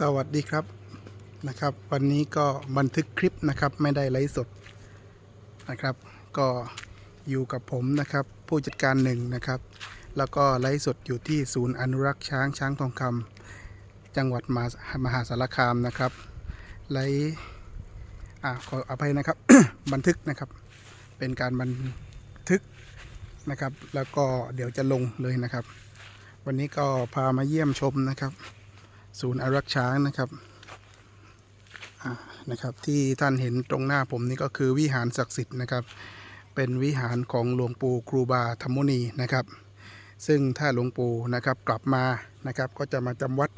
สวัสดีครับนะครับ วันนี้ก็บันทึกคลิปนะครับไม่ได้ไลฟ์สดนะครับ ก็อยู่กับผมนะครับ ผู้จัดการหนึ่งนะครับ แล้วก็ไลฟ์สดอยู่ที่ศูนย์อนุรักษ์ช้างช้างทองคำจังหวัดมามหาสารคามนะครับไลฟ์อ่าขออภัยนะครับ บันทึกนะครับ เป็นการบันทึกนะครับ แล้วก็เดี๋ยวจะลงเลยนะครับ วันนี้ก็พามาเยี่ยมชมนะครับ ศูนย์อารักษ์ช้างนะครับนะครับ ที่ท่านเห็นตรงหน้าผมนี่ก็คือวิหารศักดิ์สิทธิ์นะครับ เป็นวิหารของหลวงปู่ครูบาธรรมุนีนะครับ ซึ่งถ้าหลวงปู่นะครับกลับมานะครับ ก็จะมาจำวัด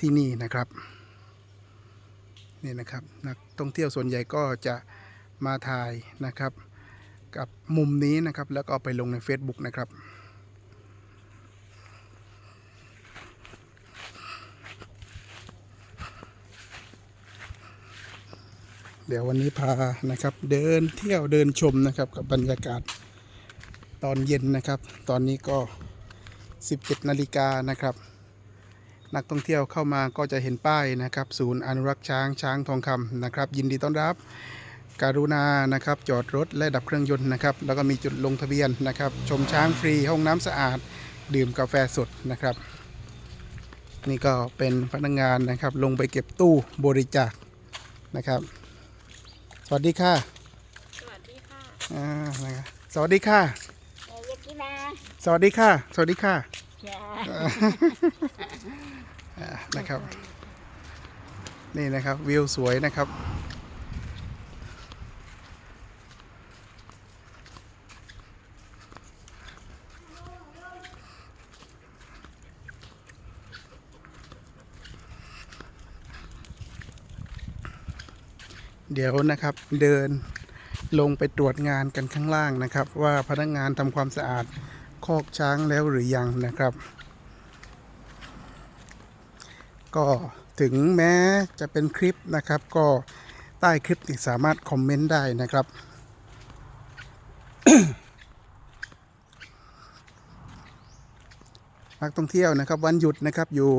ที่นี่นะครับนี่นะครับนักท่องเที่ยวส่วนใหญ่ก็จะมาถ่ายนะครับ กับมุมนี้นะครับแล้วก็ไปลงใน Facebook นะครับ เดี๋ยววันนี้พานะครับเดินเที่ยวเดินชมนะครับกับบรรยากาศตอนเย็นนะครับ ตอนนี้ก็ 17นาฬิกานะครับ นักท่องเที่ยวเข้ามาก็จะเห็นป้ายนะครับ ศูนย์อนุรักษ์ช้างช้างทองคำนะครับ ยินดีต้อนรับการุณานะครับ จอดรถและดับเครื่องยนต์นะครับ แล้วก็มีจุดลงทะเบียนนะครับ ชมช้างฟรีห้องน้ำสะอาด ดื่มกาแฟสดนะครับ นี่ก็เป็นพนักงานนะครับ ลงไปเก็บตู้บริจาคนะครับ สวัสดีค่ะ สวัสดีค่ะอ่านะครับสวัสดีค่ะเอยากินาสวัสดีค่ะ สวัสดีค่ะจ้าอ่านะครับ นี่นะครับวิวสวยนะครับ เดี๋ยวนะครับเดินลงไปตรวจงานกันข้างล่างนะครับ ว่าพนักงานทำความสะอาดคอกช้างแล้วหรือยังนะครับ ก็ถึงแม้จะเป็นคลิปนะครับ ก็ใต้คลิปสามารถคอมเมนต์ได้นะครับ นักท่องเที่ยวนะครับ วันหยุดนะครับอยู่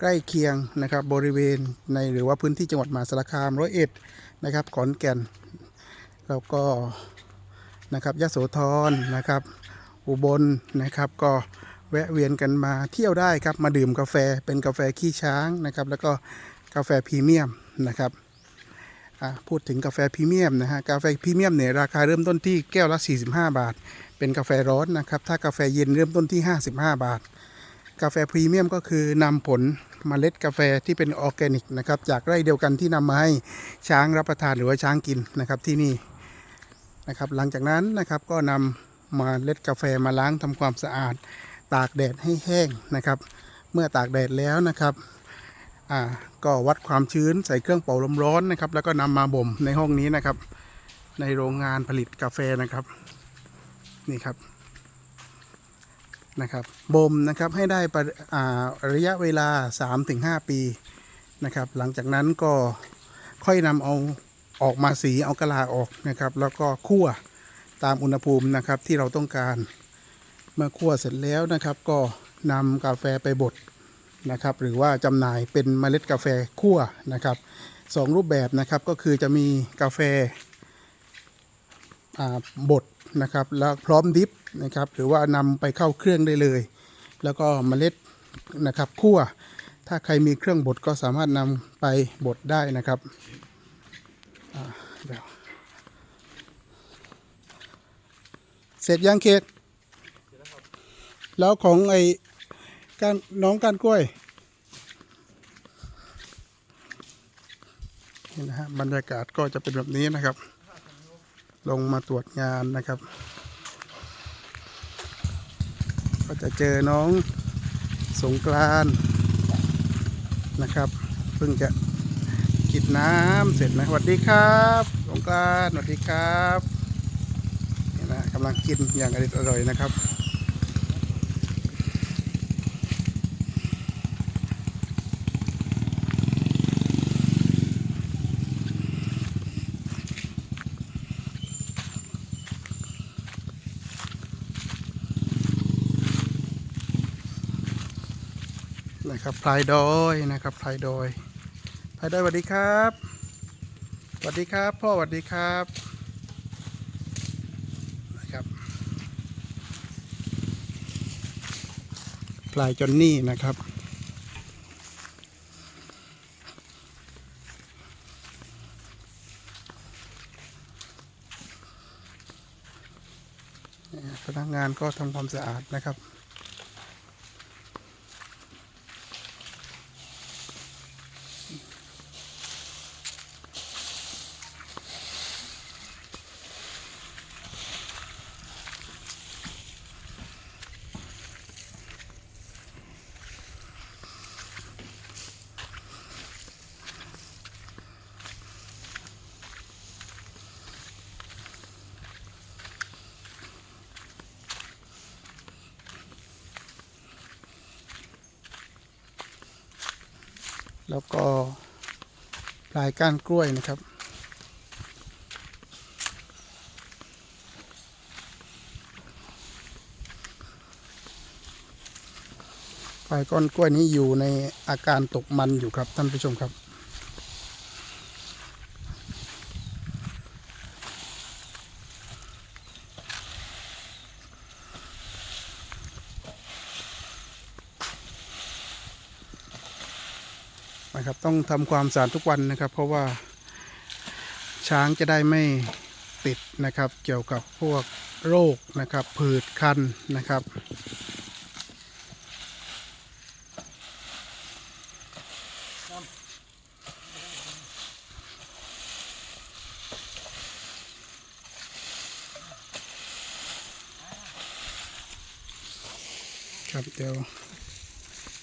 ใกล้เคียงนะครับบริเวณในหรือว่าพื้นที่จังหวัดมหาสารคามร้อยเอ็ดนะครับขอนแก่น แล้วก็นะครับยโสธรนะครับ อุบลนะครับก็แวะเวียนกันมาเที่ยวได้ครับมาดื่มกาแฟเป็นกาแฟขี้ช้างนะครับแล้วก็กาแฟพรีเมียมนะครับพูดถึงกาแฟพรีเมียมนะฮะกาแฟพรีเมียมเนี่ยราคาเริ่มต้นที่แก้วละ 45 บาท เป็นกาแฟร้อนนะครับถ้ากาแฟเย็นเริ่มต้นที่ 55 บาท กาแฟพรีเมียมก็คือนำผลเมล็ดกาแฟที่เป็นออร์แกนิกนะครับจากไร่เดียวกันที่นำมาให้ช้างรับประทานหรือว่าช้างกินนะครับที่นี่นะครับหลังจากนั้นนะครับก็นำเมล็ดกาแฟมาล้างทำความสะอาด ตากแดดให้แห้งนะครับ เมื่อตากแดดแล้วนะครับอ่าก็วัดความชื้นใส่เครื่องเป่าลมร้อนนะครับ แล้วก็นำมาบ่มในห้องนี้นะครับ ในโรงงานผลิตกาแฟนะครับนี่ครับ นะครับบ่มนะครับให้ได้ประระยะเวลา 3-5 ปีนะครับหลังจากนั้นก็ค่อยนำเอาออกมาสีเอากะลาออกนะครับ แล้วก็คั่วตามอุณหภูมินะครับที่เราต้องการ เมื่อคั่วเสร็จแล้วนะครับก็นำกาแฟไปบดนะครับ หรือว่าจำหน่ายเป็นเมล็ดกาแฟคั่วนะครับสองรูปแบบนะครับก็คือจะมีกาแฟบดนะครับแล้วพร้อมดิฟ นะครับ หรือว่านำไปเข้าเครื่องได้เลย แล้วก็เมล็ดนะครับคั่ว ถ้าใครมีเครื่องบดก็สามารถนำไปบดได้นะครับเดี๋ยวเสร็จยังเขตแล้วของไอ้การน้องการกล้วยนี่นะฮะบรรยากาศก็จะเป็นแบบนี้นะครับ ลงมาตรวจงานนะครับ ก็จะเจอน้องสงกรานนะครับเพิ่งจะกินน้ำเสร็จนะสวัสดีครับสงกรานสวัสดีครับนี่นะกำลังกินอย่างอร่อยอร่อยนะครับ พลายดอยนะครับพลายดอยพลายดอยสวัสดีครับสวัสดีครับ พ่อสวัสดีครับนะครับพลายจอนนี่นะครับพนักงานก็ทำความสะอาดนะครับ แล้วก็ปลายก้านกล้วยนะครับ ปลายก้อนกล้วยนี้อยู่ในอาการตกมันอยู่ครับท่านผู้ชมครับ นะครับ ต้องทำความสะอาดทุกวันนะครับ เพราะว่าช้างจะได้ไม่ติดนะครับ เกี่ยวกับพวกโรคนะครับ ผืดคันนะครับครับเดี๋ยว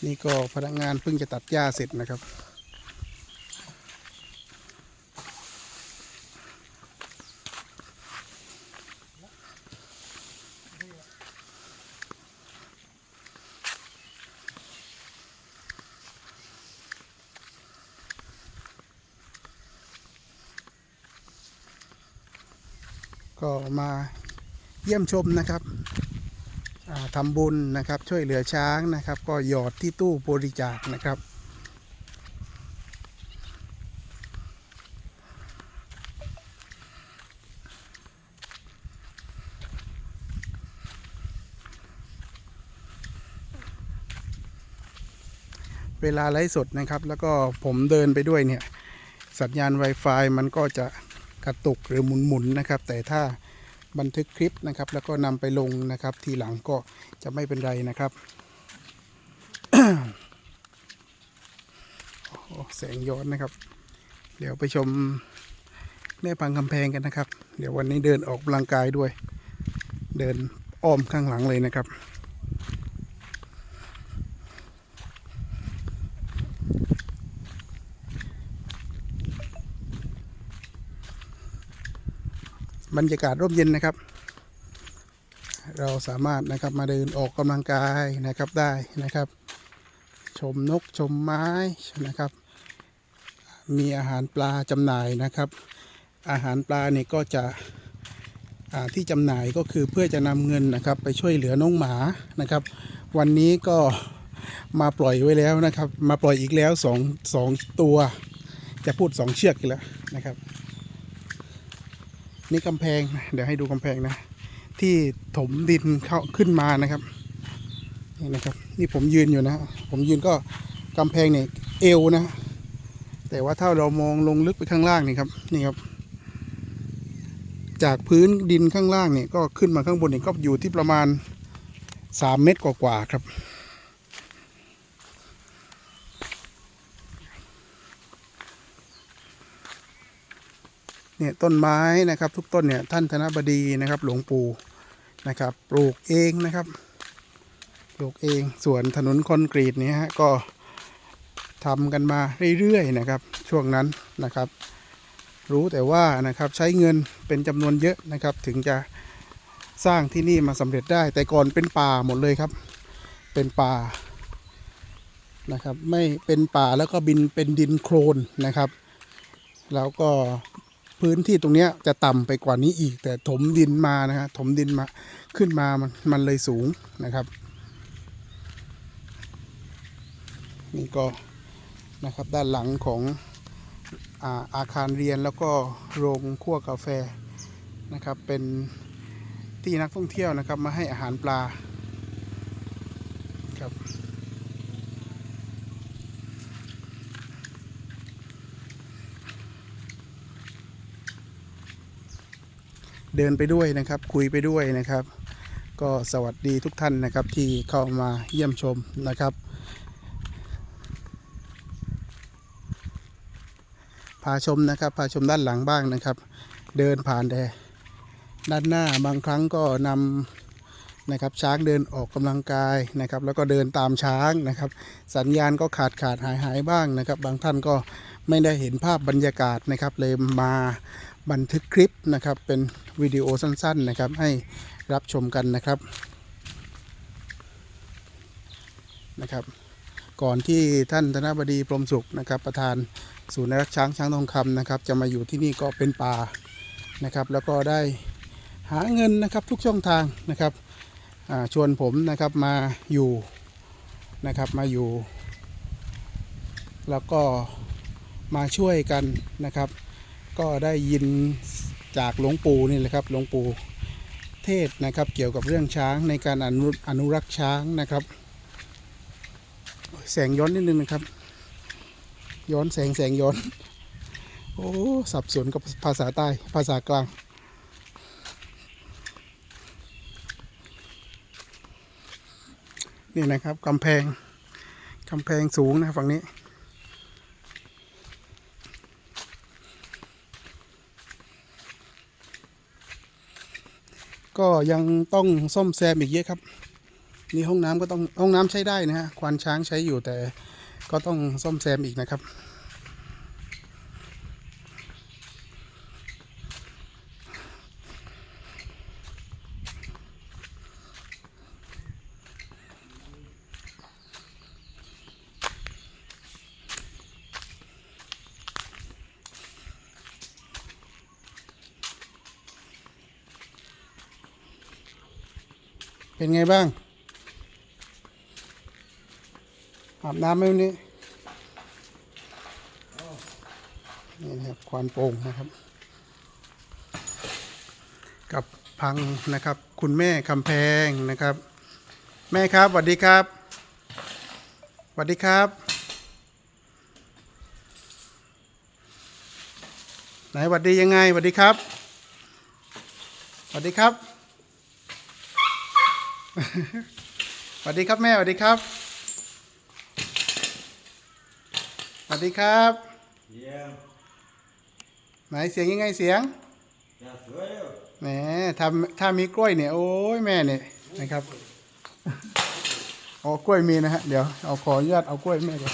นี่ก็พนักงานเพิ่งจะตัดหญ้าเสร็จนะครับ ก็มาเยี่ยมชมนะครับ อ่าทำบุญนะครับ ช่วยเหลือช้างนะครับ ก็หยอดที่ตู้บริจาคนะครับ เวลาไลฟ์สดนะครับ แล้วก็ผมเดินไปด้วยเนี่ย สัญญาณ Wi-Fi มันก็จะกระตุกหรือหมุนๆนะครับ แต่ถ้า บันทึกคลิปนะครับ แล้วก็นำไปลงนะครับ ทีหลังก็จะไม่เป็นไรนะครับแสงย้อนนะครับ เดี๋ยวไปชมแม่พังคำแพงกันนะครับ เดี๋ยววันนี้เดินออกกำลังกายด้วย เดินอ้อมข้างหลังเลยนะครับ บรรยากาศร่มเย็นนะครับ เราสามารถนะครับมาเดินออกกำลังกายนะครับได้นะครับ ชมนกชมไม้นะครับ มีอาหารปลาจำหน่ายนะครับ อาหารปลาเนี่ยก็จะที่จำหน่ายก็คือเพื่อจะนำเงินนะครับ ไปช่วยเหลือน้องหมานะครับ วันนี้ก็มาปล่อยไว้แล้วนะครับ มาปล่อยอีกแล้วสองสองตัว จะพูดสองเชือกอีกแล้วนะครับ นี่กำแพงเดี๋ยวให้ดูกำแพงนะ ที่ถมดินเข้าขึ้นมานะครับนี่นะครับนี่ผมยืนอยู่นะ ผมยืนก็กำแพงเนี่ยเอวนะ แต่ว่าถ้าเรามองลงลึกไปข้างล่างนี่ครับนี่ครับ จากพื้นดินข้างล่างเนี่ยก็ขึ้นมาข้างบนเนี่ยก็อยู่ที่ประมาณสามเมตรกว่าๆครับ เนี่ยต้นไม้นะครับทุกต้นเนี่ยท่านธนบดีนะครับ หลวงปู่นะครับปลูกเองนะครับ ปลูกเองส่วนถนนคอนกรีตเนี่ยฮะก็ทำกันมาเรื่อยๆนะครับ ช่วงนั้นนะครับ รู้แต่ว่านะครับใช้เงินเป็นจำนวนเยอะนะครับ ถึงจะสร้างที่นี่มาสำเร็จได้ แต่ก่อนเป็นป่าหมดเลยครับ เป็นป่านะครับ ไม่เป็นป่าแล้วก็บินเป็นดินโคลนนะครับ แล้วก็ พื้นที่ตรงเนี้ยจะต่ำไปกว่านี้อีก แต่ถมดินมานะฮะถมดินมาขึ้นมามันมันเลยสูงนะครับ นี่ก็นะครับด้านหลังของอาอาคารเรียนแล้วก็โรงคั่วกาแฟนะครับเป็นที่นักท่องเที่ยวนะครับมาให้อาหารปลา เดินไปด้วยนะครับ คุยไปด้วยนะครับ ก็สวัสดีทุกท่านนะครับที่เข้ามาเยี่ยมชมนะครับ พาชมนะครับพาชมด้านหลังบ้างนะครับ เดินผ่านแต่ด้านหน้าบางครั้งก็นำนะครับช้างเดินออกกำลังกายนะครับ แล้วก็เดินตามช้างนะครับ สัญญาณก็ขาดขาดหายหายบ้างนะครับ บางท่านก็ไม่ได้เห็นภาพบรรยากาศนะครับเลยมา บันทึกคลิปนะครับ เป็นวิดีโอสั้นๆนะครับ ให้รับชมกันนะครับนะครับ ก่อนที่ท่านธนบดีพรมสุขนะครับ ประธานศูนย์นุรักช้างช้างทองคำนะครับ จะมาอยู่ที่นี่ก็เป็นป่านะครับ แล้วก็ได้หาเงินนะครับทุกช่องทางนะครับชวนผมนะครับมาอยู่นะครับมาอยู่ แล้วก็มาช่วยกันนะครับ ก็ได้ยินจากหลวงปู่นี่แหละครับหลวงปู่เทศนะครับ เกี่ยวกับเรื่องช้างในการอนุอนุรักษ์ช้างนะครับ แสงย้อนนิดนึงนะครับ ย้อนแสงแสงย้อน โอ้สับสนกับภาษาใต้ภาษากลางนี่นะครับกำแพงกำแพงสูงนะฝั่งนี้ ก็ยังต้องซ่อมแซมอีกเยอะครับ นี่ห้องน้ำก็ต้องห้องน้ำใช้ได้นะฮะควานช้างใช้อยู่แต่ก็ต้องซ่อมแซมอีกนะครับ เป็นไงบ้าง อาบน้ำไหมวันนี้ นี่นะครับควานโป่งนะครับ กับพังนะครับ คุณแม่คำแพงนะครับ แม่ครับสวัสดีครับสวัสดีครับไหนสวัสดียังไงสวัสดีครับสวัสดีครับ สวัสดีครับแม่สวัสดีครับสวัสดีครับเยี่ยมไหนเสียงยังไงเสียงจะสวยอยู่แหมถ้าถ้ามีกล้วยเนี่ยโอ้ยแม่เนี่ยนะครับเอากล้วยมีนะฮะเดี๋ยวเอาขออนุญาตเอากล้วยแม่ก่อน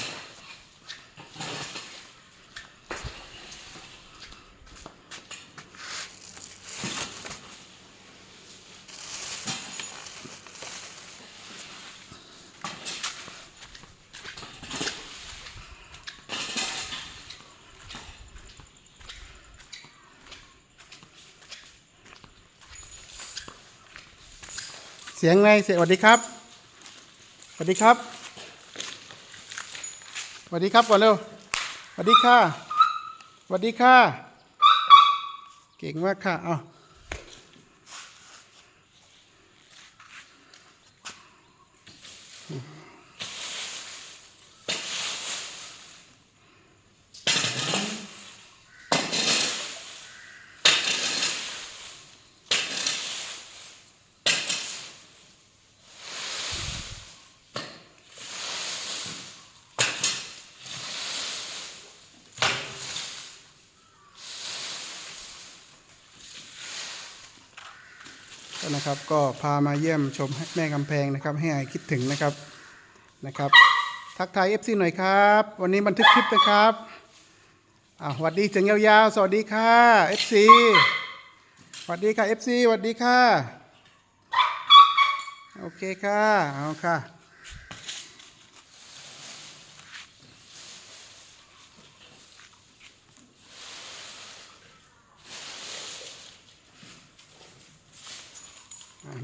เสียงไงเสียงสวัสดีครับสวัสดีครับสวัสดีครับก่อนเร็วสวัสดีค่ะสวัสดีค่ะ เก่งมากค่ะเอา นะครับ ก็พามาเยี่ยมชมแม่กำแพงนะครับ ให้หายคิดถึงนะครับนะครับ ทักทายเอฟซีหน่อยครับ วันนี้บันทึกคลิปนะครับอ่าสวัสดีเสียงยาวๆ สวัสดีค่ะเอฟซีสวัสดีค่ะเอฟซีสวัสดีค่ะ โอเคค่ะ เอาค่ะ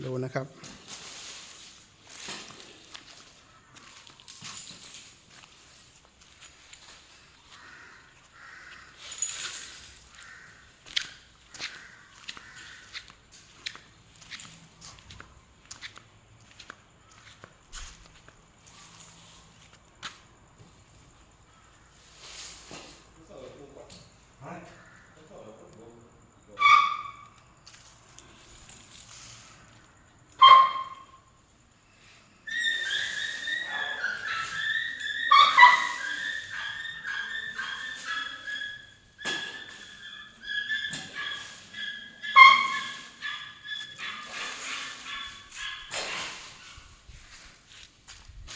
ดูนะครับ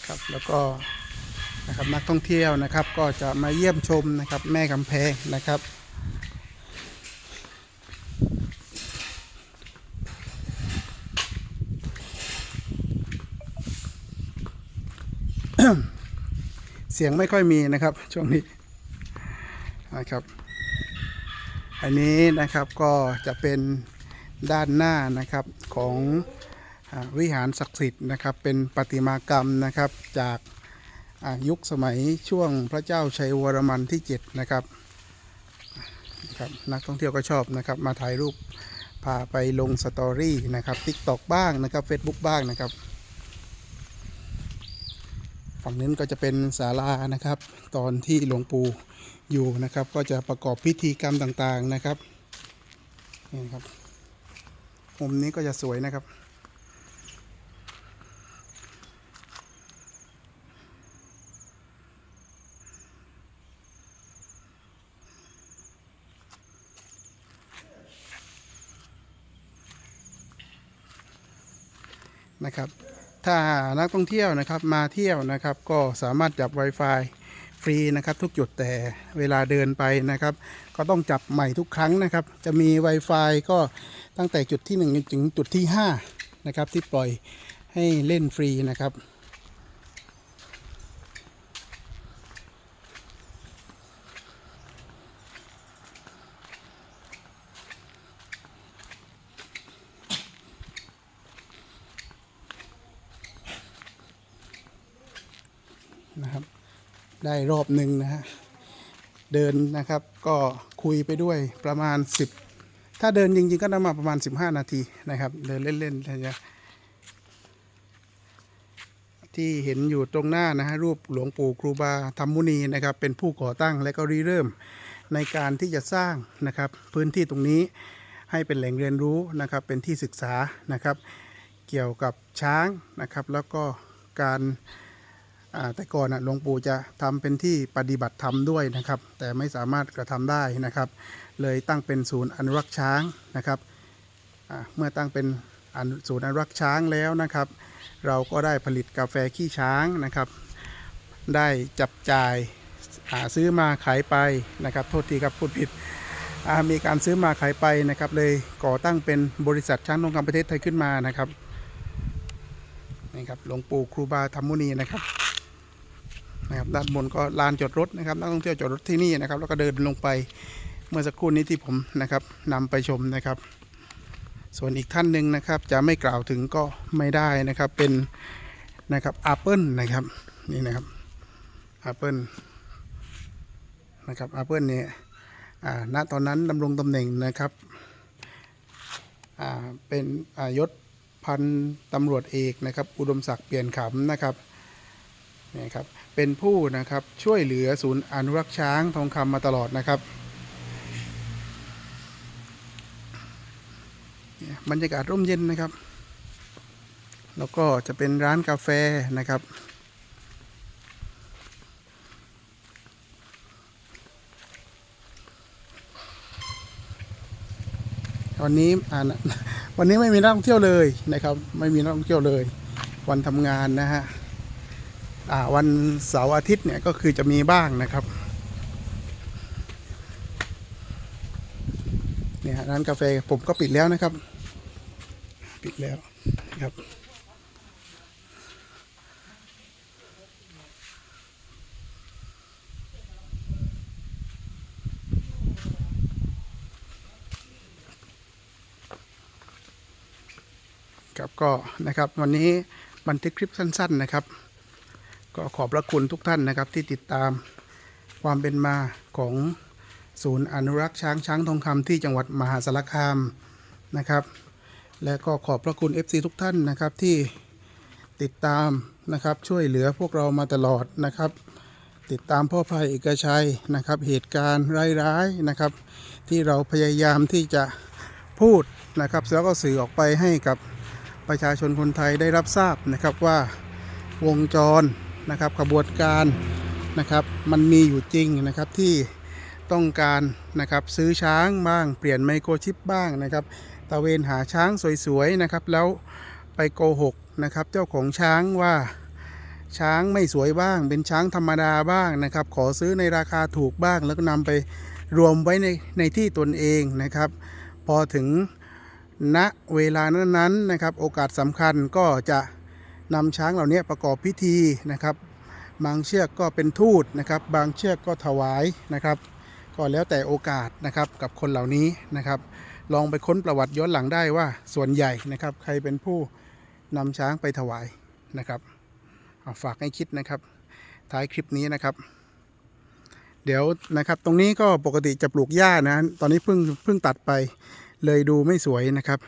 นะครับ แล้วก็นะครับนักท่องเที่ยวนะครับ ก็จะมาเยี่ยมชมนะครับแม่กำแพงนะครับเสียงไม่ค่อยมีนะครับช่วงนี้นะครับ อันนี้นะครับก็จะเป็นด้านหน้านะครับของ วิหารศักดิ์สิทธิ์นะครับ เป็นประติมากรรมนะครับจากยุคสมัยช่วงพระเจ้าชัยวรมันที่ 7 นะครับนะครับนักท่องเที่ยวก็ชอบนะครับ มาถ่ายรูปพาไปลงสตอรี่นะครับ t ิ k t o k บ้างนะครับ Facebook บ้างนะครับ ฝั่งนี้ก็จะเป็นศาลานะครับ ตอนที่หลวงปู่อยู่นะครับ ก็จะประกอบพิธีกรรมต่างๆนะครับนี่ครับมุมนี้ก็จะสวยนะครับ นะครับ ถ้านักท่องเที่ยวนะครับมาเที่ยวนะครับ ก็สามารถจับ Wi-Fi ฟรีนะครับทุกจุดแต่เวลาเดินไปนะครับ ก็ต้องจับใหม่ทุกครั้งนะครับ จะมี Wi-Fi ก็ตั้งแต่จุดที่ 1 ถึงจุดที่5นะครับที่ปล่อยให้เล่นฟรีนะครับ ได้รอบหนึ่งนะฮะเดินนะครับก็คุยไปด้วยประมาณ 10 ถ้าเดินจริงๆก็ได้มาประมาณ 15 นาทีนะครับ เดินเล่นๆนะที่เห็นอยู่ตรงหน้านะฮะรูปหลวงปู่ครูบาธรรมมุนีนะครับ เป็นผู้ก่อตั้งและก็ริเริ่มในการที่จะสร้างนะครับ พื้นที่ตรงนี้ให้เป็นแหล่งเรียนรู้นะครับ เป็นที่ศึกษานะครับ เกี่ยวกับช้างนะครับ แล้วก็การ แต่ก่อนหลวงปู่จะทำเป็นที่ปฏิบัติธรรมด้วยนะครับ แต่ไม่สามารถกระทำได้นะครับ เลยตั้งเป็นศูนย์อนุรักษ์ช้างนะครับเมื่อตั้งเป็นอนุศูนย์อนุรักษ์ช้างแล้วนะครับ เราก็ได้ผลิตกาแฟขี้ช้างนะครับ ได้จับจ่ายาซื้อมาขายไปนะครับ โทษทีครับพูดผิดมีการซื้อมาขายไปนะครับ เลยก่อตั้งเป็นบริษัทช้างทองคำประเทศไทยขึ้นมานะครับนี่ครับหลวงปู่ครูบาธรรมมุนีนะครับ นะครับด้านบนก็ลานจอดรถนะครับนักท่องเที่ยวจอดรถที่นี่นะครับ แล้วก็เดินลงไปเมื่อสักครู่นี้ที่ผมนะครับนำไปชมนะครับ ส่วนอีกท่านหนึ่งนะครับจะไม่กล่าวถึงก็ไม่ได้นะครับเป็นนะครับแอาเปิลนะครับนี่นะครับแอาเปิลนะครับแอาเปิลเนี่ยอ่าณตอนนั้นดำรงตำแหน่งนะครับอ่าเป็นอายศพันตำรวจเอกนะครับ อุดมศักดิ์เปลี่ยนขำนะครับ นี่ครับเป็นผู้นะครับช่วยเหลือศูนย์อนุรักษ์ช้างทองคำมาตลอดนะครับบรรยากาศร่มเย็นนะครับ แล้วก็จะเป็นร้านกาแฟนะครับ วันนี้วันนี้ไม่มีนักท่องเที่ยวเลยนะครับ ไม่มีนักท่องเที่ยวเลย วันทำงานนะฮะ วันเสาร์อาทิตย์เนี่ยก็คือจะมีบ้างนะครับเนี่ยร้านกาแฟผมก็ปิดแล้วนะครับ ปิดแล้วนะครับครับก็นะครับวันนี้บันทึกคลิปสั้น ๆนะครับ ก็ขอบพระคุณทุกท่านนะครับที่ติดตามความเป็นมาของศูนย์อนุรักษ์ช้างช้างทองคำที่จังหวัดมหาสารคามนะครับ และก็ขอบพระคุณ FC ทุกท่านนะครับที่ติดตามนะครับช่วยเหลือพวกเรามาตลอดนะครับ ติดตามพ่อพายเอกชัยนะครับ เหตุการณ์ร้ายๆนะครับ ที่เราพยายามที่จะพูดนะครับแล้วก็สื่อออกไปให้กับประชาชนคนไทยได้รับทราบนะครับว่าวงจร นะครับขบวนการนะครับมันมีอยู่จริงนะครับที่ต้องการนะครับซื้อช้างบ้าง เปลี่ยนไมโครชิปบ้างนะครับตะเวนหาช้างสวยๆนะครับแล้วไปโกหกนะครับเจ้าของช้างว่าช้างไม่สวยบ้าง เป็นช้างธรรมดาบ้างนะครับ ขอซื้อในราคาถูกบ้าง แล้วก็นำไปรวมไว้ในในที่ตนเองนะครับ พอถึงณเวลานั้นๆนะครับ โอกาสสำคัญก็จะ นำช้างเหล่านี้ประกอบพิธีนะครับ บางเชือกก็เป็นทูตนะครับ บางเชือกก็ถวายนะครับ ก็แล้วแต่โอกาสนะครับกับคนเหล่านี้นะครับ ลองไปค้นประวัติย้อนหลังได้ว่าส่วนใหญ่นะครับ ใครเป็นผู้นำช้างไปถวายนะครับเอาฝากให้คิดนะครับท้ายคลิปนี้นะครับ เดี๋ยวนะครับตรงนี้ก็ปกติจะปลูกหญ้านะ ตอนนี้เพิ่งเพิ่งตัดไปเลยดูไม่สวยนะครับ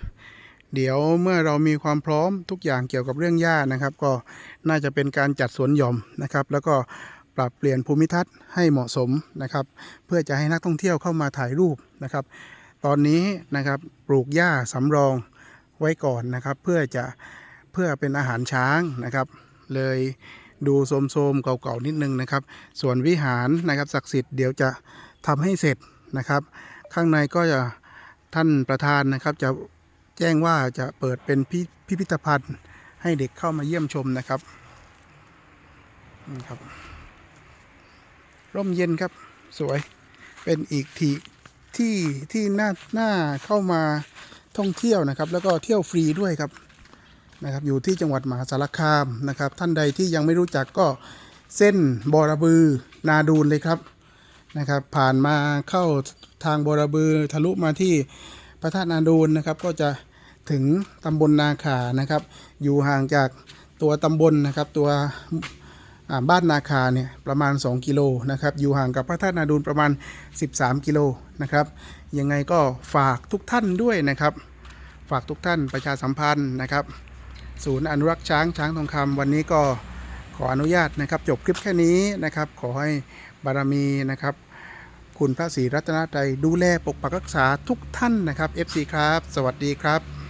เดี๋ยวเมื่อเรามีความพร้อมทุกอย่างเกี่ยวกับเรื่องหญ้านะครับ ก็น่าจะเป็นการจัดสวนหย่อมนะครับ แล้วก็ปรับเปลี่ยนภูมิทัศน์ให้เหมาะสมนะครับ เพื่อจะให้นักท่องเที่ยวเข้ามาถ่ายรูปนะครับ ตอนนี้นะครับปลูกหญ้าสำรองไว้ก่อนนะครับ เพื่อจะเพื่อเป็นอาหารช้างนะครับ เลยดูโสมๆเก่าๆนิดนึงนะครับ ส่วนวิหารนะครับศักดิ์สิทธิ์เดี๋ยวจะทำให้เสร็จนะครับ ข้างในก็จะท่านประธานนะครับจะ แจ้งว่าจะเปิดเป็นพิพิพิธภัณฑ์ให้เด็กเข้ามาเยี่ยมชมนะครับนี่ครับ ร่มเย็นครับสวยเป็นอีกที่ที่ที่น่าน่าเข้ามาท่องเที่ยวนะครับ แล้วก็เที่ยวฟรีด้วยครับนะครับอยู่ที่จังหวัดมหาสารคามนะครับ ท่านใดที่ยังไม่รู้จักก็เส้นบอระบือนาดูนเลยครับนะครับ ผ่านมาเข้าทางบอระบือทะลุมาที่พระธาตุนาดูนนะครับ ก็จะ ถึงตำบลนาขานะครับ อยู่ห่างจากตัวตำบลนะครับตัวบ้านนาคาเนี่ยประมาณ 2 กิโลนะครับอยู่ห่างกับพระธาตุนาดูนประมาณ 13 กิโลนะครับยังไงก็ฝากทุกท่านด้วยนะครับ ฝากทุกท่านประชาสัมพันธ์นะครับ ศูนย์อนุรักษ์ช้างช้างทองคำวันนี้ก็ขออนุญาตนะครับ จบคลิปแค่นี้นะครับ ขอให้บารมีนะครับ คุณพระศรีรัตนตรัยดูแลปกปักรักษาทุกท่านนะครับ FC ครับ สวัสดีครับ